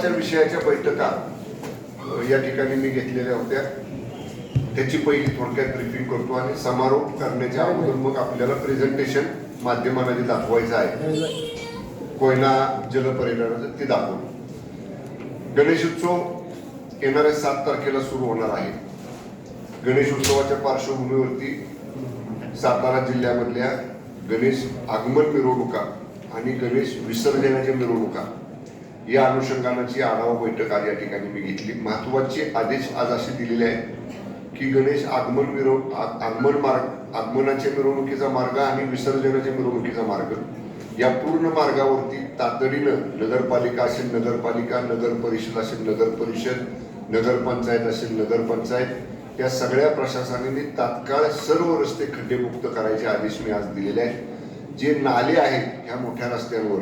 च्या विषयाच्या बैठका या ठिकाणी मी घेतलेल्या होत्या. त्याची पहिली थोडक्यात ब्रीफिंग करतो आणि समारोप करण्याच्या अगोदर मग आपल्याला प्रेझेंटेशन माध्यमांना जे दाखवायचं आहे. कोयना जलपर्यटनाचं ते दाखवू. गणेश उत्सव येणाऱ्या सात तारखेला सुरू होणार आहे. गणेश उत्सवाच्या पार्श्वभूमीवरती सातारा जिल्ह्यामधल्या गणेश आगमन मिरवणुका आणि गणेश विसर्जनाच्या मिरवणुका या अनुषंगानाची आढावा बैठक आज या ठिकाणी मी घेतली. महत्त्वाचे आदेश आज असे दिलेले आहेत की गणेश आगमन मिरव आ- आगमन मार्ग आगमनाच्या मिरवणुकीचा मार्ग आणि विसर्जनाच्या मिरवणुकीचा मार्ग. या पूर्ण मार्गावरती तातडीनं नगरपालिका असेल नगरपालिका नगर परिषद असेल नगर परिषद नगरपंचायत असेल नगरपंचायत या सगळ्या प्रशासनाने तात्काळ सर्व रस्ते खड्डेमुक्त करायचे आदेश मी आज दिलेले आहेत. जे नाले आहेत ह्या मोठ्या रस्त्यांवर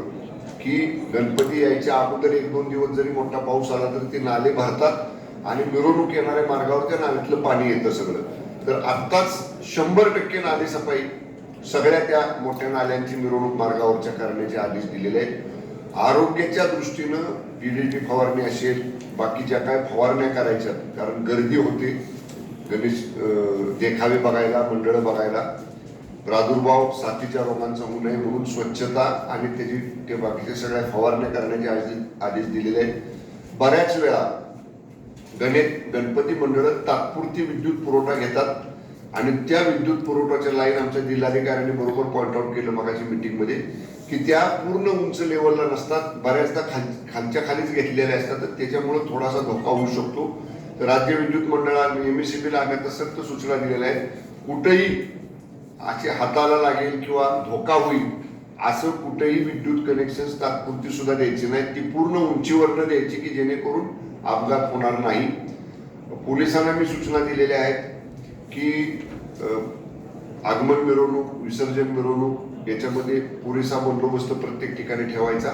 की गणपती यायच्या अगोदर एक दोन दिवस जरी मोठा पाऊस आला तर ते नाले भरतात आणि मिरवणूक येणाऱ्या मार्गावर त्या नाल्यातलं पाणी येतं सगळं. तर आत्ताच शंभर टक्के नाले सफाई सगळ्या त्या मोठ्या नाल्यांची मिरवणूक मार्गावरच्या करण्याचे आदेश दिलेले आहेत. आरोग्याच्या दृष्टीनं पीडीटी फवारणी असेल बाकीच्या काय फवारण्या करायच्या कारण गर्दी होते. गणेश देखावे बघायला मंडळं बघायला. प्रादुर्भाव साथीच्या रोगांचा होऊ नये म्हणून स्वच्छता आणि त्याची ते बाकीचे सगळ्या फवारण्या करण्याचे आदेश आदेश दिलेले आहेत. बऱ्याच वेळा गणेश गणपती मंडळ तात्पुरती विद्युत पुरवठा घेतात आणि त्या विद्युत पुरवठ्याच्या लाईन आमच्या जिल्हाधिकाऱ्यांनी बरोबर पॉईंट आउट केलं मगाची मीटिंगमध्ये की त्या पूर्ण उंच लेवलला नसतात बऱ्याचदा खाल खालच्या खालीच घेतलेल्या असतात तर त्याच्यामुळं थोडासा धोका होऊ शकतो. तर राज्य विद्युत मंडळाने एमएससीबीला आम्ही आता सक्त सूचना दिलेल्या आहेत. कुठेही असे हाताला लागेल किंवा धोका होईल असं कुठेही विद्युत कनेक्शन तात्पुरती सुद्धा द्यायची नाही ती पूर्ण उंचीवरनं द्यायची की जेणेकरून अपघात होणार नाही. पोलिसांना मी सूचना दिलेल्या आहेत की आगमन मिरवणूक विसर्जन मिरवणूक याच्यामध्ये पुरेसा बंदोबस्त प्रत्येक ठिकाणी ठेवायचा.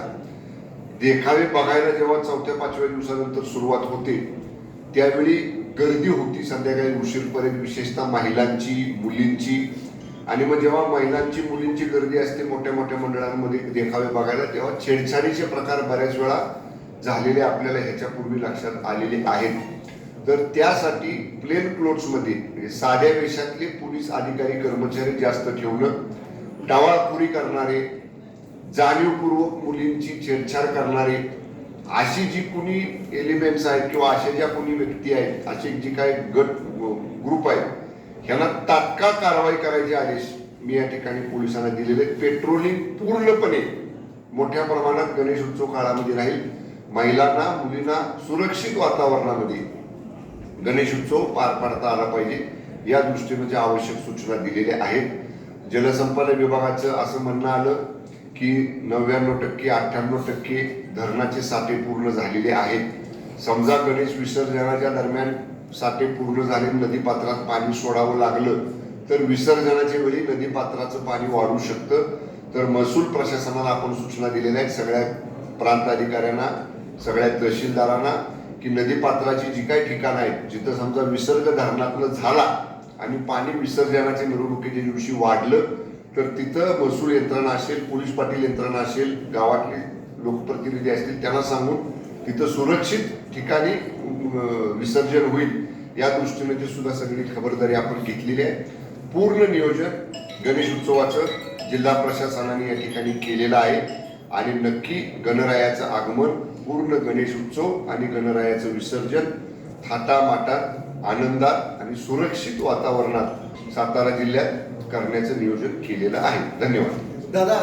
देखावे बघायला जेव्हा चौथ्या पाचव्या दिवसानंतर सुरुवात होते त्यावेळी गर्दी होती संध्याकाळी उशीरपर्यंत विशेषतः महिलांची मुलींची. आणि मग जेव्हा महिलांची मुलींची गर्दी असते मोठ्या मोठ्या मंडळांमध्ये देखावे बघायला तेव्हा छेडछाडीचे प्रकार बऱ्याच वेळा झालेले आपल्याला ह्याच्यापूर्वी लक्षात आलेले आहेत. तर त्यासाठी प्लेन क्लोथ्समध्ये म्हणजे साध्या वेशातले पोलीस अधिकारी कर्मचारी जास्त ठेवणं टावाळखोरी करणारे जाणीवपूर्वक मुलींची छेडछाड करणारे अशी जी कुणी एलिमेंट्स आहेत किंवा अशा ज्या कुणी व्यक्ती आहेत असे जी काही गट ग्रुप आहेत ह्यांना तात्काळ कारवाई करायचे आदेश मी या ठिकाणी पोलिसांना दिलेले. पेट्रोलिंग पूर्णपणे मोठ्या प्रमाणात गणेश उत्सव काळामध्ये राहील. महिलांना मुलींना सुरक्षित वातावरणामध्ये गणेश उत्सव पार पाडता आला पाहिजे. या दृष्टीने ज्या आवश्यक सूचना दिलेल्या आहेत जलसंपदा विभागाचं असं म्हणणं आलं की नव्याण्णव टक्के अठ्ठ्याण्णव टक्के धरणाचे साठे पूर्ण झालेले आहेत. समजा गणेश विसर्जनाच्या दरम्यान साठे पूर्ण झाले नदीपात्रात पाणी सोडावं लागलं तर विसर्जनाच्या वेळी नदीपात्राचं पाणी वाढू शकतं. तर महसूल प्रशासनाला आपण सूचना दिलेल्या आहेत सगळ्या प्रांत अधिकाऱ्यांना सगळ्या तहसीलदारांना की नदीपात्राची जी काही ठिकाणं आहेत जिथं समजा विसर्ग धरणातलं झाला आणि पाणी विसर्जनाच्या मिरवणुकीच्या दिवशी वाढलं तर तिथं महसूल यंत्रणा असेल पोलीस पाटील यंत्रणा असेल गावातले लोकप्रतिनिधी असतील त्यांना सांगून तिथं सुरक्षित ठिकाणी विसर्जन होईल या दृष्टीने ती सुद्धा सगळी खबरदारी आपण घेतलेली आहे. पूर्ण नियोजन गणेश उत्सवाचं जिल्हा प्रशासनाने या ठिकाणी केलेलं आहे. आणि नक्की गणरायाचं आगमन पूर्ण गणेश उत्सव आणि गणरायाचं विसर्जन थाटामाटात आनंदात आणि सुरक्षित वातावरणात सातारा जिल्ह्यात करण्याचं नियोजन केलेलं आहे. धन्यवाद. दादा